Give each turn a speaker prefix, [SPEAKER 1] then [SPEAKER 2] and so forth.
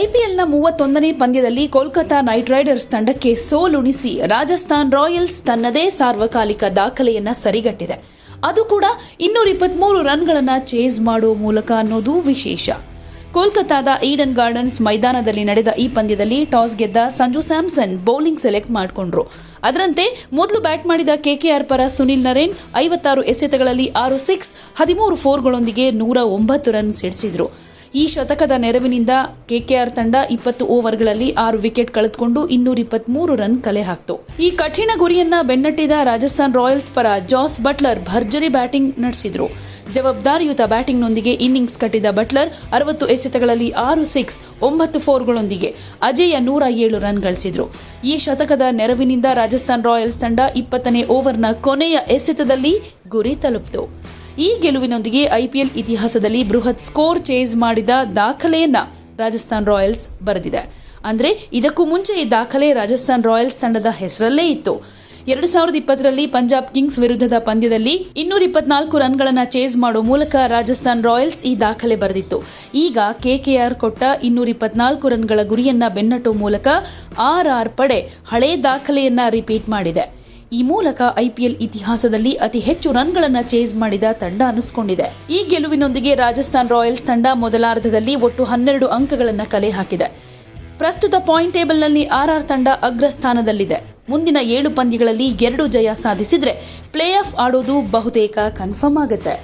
[SPEAKER 1] ಐಪಿಎಲ್ನ ಮೂವತ್ತೊಂದನೇ ಪಂದ್ಯದಲ್ಲಿ Kolkata night Riders ತಂಡಕ್ಕೆ ಸೋಲುಣಿಸಿ ರಾಜಸ್ಥಾನ್ ರಾಯಲ್ಸ್ ತನ್ನದೇ ಸಾರ್ವಕಾಲಿಕ ದಾಖಲೆಯನ್ನ ಸರಿಗಟ್ಟಿದೆ. ಅದು ಕೂಡ ಇನ್ನೂರ ಇಪ್ಪತ್ಮೂರು ರನ್ಗಳನ್ನು ಚೇಸ್ ಮಾಡುವ ಮೂಲಕ ಅನ್ನೋದು ವಿಶೇಷ. ಕೋಲ್ಕತ್ತಾದ ಈಡನ್ ಗಾರ್ಡನ್ಸ್ ಮೈದಾನದಲ್ಲಿ ನಡೆದ ಈ ಪಂದ್ಯದಲ್ಲಿ ಟಾಸ್ ಗೆದ್ದ ಸಂಜು ಸ್ಯಾಮ್ಸನ್ ಬೌಲಿಂಗ್ ಸೆಲೆಕ್ಟ್ ಮಾಡಿಕೊಂಡ್ರು. ಅದರಂತೆ ಮೊದಲು ಬ್ಯಾಟ್ ಮಾಡಿದ ಕೆಕೆಆರ್ ಪರ ಸುನಿಲ್ ನರೇನ್ ಐವತ್ತಾರು ಎಸೆತಗಳಲ್ಲಿ ಆರು ಸಿಕ್ಸ್, ಹದಿಮೂರು ಫೋರ್ಗಳೊಂದಿಗೆ ನೂರ ಒಂಬತ್ತು ರನ್ ಸಿಡಿಸಿದ್ರು. ಈ ಶತಕದ ನೆರವಿನಿಂದ ಕೆಕೆಆರ್ ತಂಡ ಇಪ್ಪತ್ತು ಓವರ್ಗಳಲ್ಲಿ ಆರು ವಿಕೆಟ್ ಕಳೆದುಕೊಂಡು ಇನ್ನೂರ ಇಪ್ಪತ್ಮೂರು ರನ್ ಕಲೆ ಹಾಕ್ತು. ಈ ಕಠಿಣ ಗುರಿಯನ್ನ ಬೆನ್ನಟ್ಟಿದ ರಾಜಸ್ಥಾನ್ ರಾಯಲ್ಸ್ ಪರ ಜಾಸ್ ಬಟ್ಲರ್ ಭರ್ಜರಿ ಬ್ಯಾಟಿಂಗ್ ನಡೆಸಿದ್ರು. ಜವಾಬ್ದಾರಿಯುತ ಬ್ಯಾಟಿಂಗ್ನೊಂದಿಗೆ ಇನ್ನಿಂಗ್ಸ್ ಕಟ್ಟಿದ ಬಟ್ಲರ್ ಅರವತ್ತು ಎಸೆತಗಳಲ್ಲಿ ಆರು ಸಿಕ್ಸ್, ಒಂಬತ್ತು ಫೋರ್ಗಳೊಂದಿಗೆ ಅಜೇಯ ನೂರ ಏಳು ರನ್ ಗಳಿಸಿದರು. ಈ ಶತಕದ ನೆರವಿನಿಂದ ರಾಜಸ್ಥಾನ್ ರಾಯಲ್ಸ್ ತಂಡ ಇಪ್ಪತ್ತನೇ ಓವರ್ನ ಕೊನೆಯ ಎಸೆತದಲ್ಲಿ ಗುರಿ ತಲುಪಿತು. ಈ ಗೆಲುವಿನೊಂದಿಗೆ ಐಪಿಎಲ್ ಇತಿಹಾಸದಲ್ಲಿ ಬೃಹತ್ ಸ್ಕೋರ್ ಚೇಸ್ ಮಾಡಿದ ದಾಖಲೆಯನ್ನ ರಾಜಸ್ಥಾನ್ ರಾಯಲ್ಸ್ ಬರೆದಿದೆ. ಅಂದ್ರೆ ಇದಕ್ಕೂ ಮುಂಚೆ ಈ ದಾಖಲೆ ರಾಜಸ್ಥಾನ್ ರಾಯಲ್ಸ್ ತಂಡದ ಹೆಸರಲ್ಲೇ ಇತ್ತು. ಎರಡು ಸಾವಿರದ ಇಪ್ಪತ್ತರಲ್ಲಿ ಪಂಜಾಬ್ ಕಿಂಗ್ಸ್ ವಿರುದ್ಧದ ಪಂದ್ಯದಲ್ಲಿ ಇನ್ನೂರ ಇಪ್ಪತ್ನಾಲ್ಕು ರನ್ಗಳನ್ನು ಚೇಸ್ ಮಾಡುವ ಮೂಲಕ ರಾಜಸ್ಥಾನ್ ರಾಯಲ್ಸ್ ಈ ದಾಖಲೆ ಬರೆದಿತ್ತು. ಈಗ ಕೆಕೆಆರ್ ಕೊಟ್ಟ ಇನ್ನೂರ ಇಪ್ಪತ್ನಾಲ್ಕು ರನ್ಗಳ ಗುರಿಯನ್ನ ಬೆನ್ನಟ್ಟುವ ಮೂಲಕ ಆರ್ ಆರ್ ಪಡೆ ಹಳೇ ದಾಖಲೆಯನ್ನ ರಿಪೀಟ್ ಮಾಡಿದೆ. ಈ ಮೂಲಕ ಐಪಿಎಲ್ ಇತಿಹಾಸದಲ್ಲಿ ಅತಿ ಹೆಚ್ಚು ರನ್ಗಳನ್ನ ಚೇಸ್ ಮಾಡಿದ ತಂಡ ಅನಿಸಿಕೊಂಡಿದೆ ಈ ಗೆಲುವಿನೊಂದಿಗೆ ರಾಜಸ್ಥಾನ್ ರಾಯಲ್ಸ್ ತಂಡ ಮೊದಲಾರ್ಧದಲ್ಲಿ ಒಟ್ಟು ಹನ್ನೆರಡು ಅಂಕಗಳನ್ನು ಕಲೆ ಹಾಕಿದೆ. ಪ್ರಸ್ತುತ ಪಾಯಿಂಟ್ ಟೇಬಲ್ನಲ್ಲಿ ಆರ್ಆರ್ ತಂಡ ಅಗ್ರಸ್ಥಾನದಲ್ಲಿದೆ ಮುಂದಿನ ಏಳು ಪಂದ್ಯಗಳಲ್ಲಿ ಎರಡು ಜಯ ಸಾಧಿಸಿದ್ರೆ ಪ್ಲೇ ಆಫ್ ಆಡೋದು ಬಹುತೇಕ ಕನ್ಫರ್ಮ್ ಆಗುತ್ತೆ.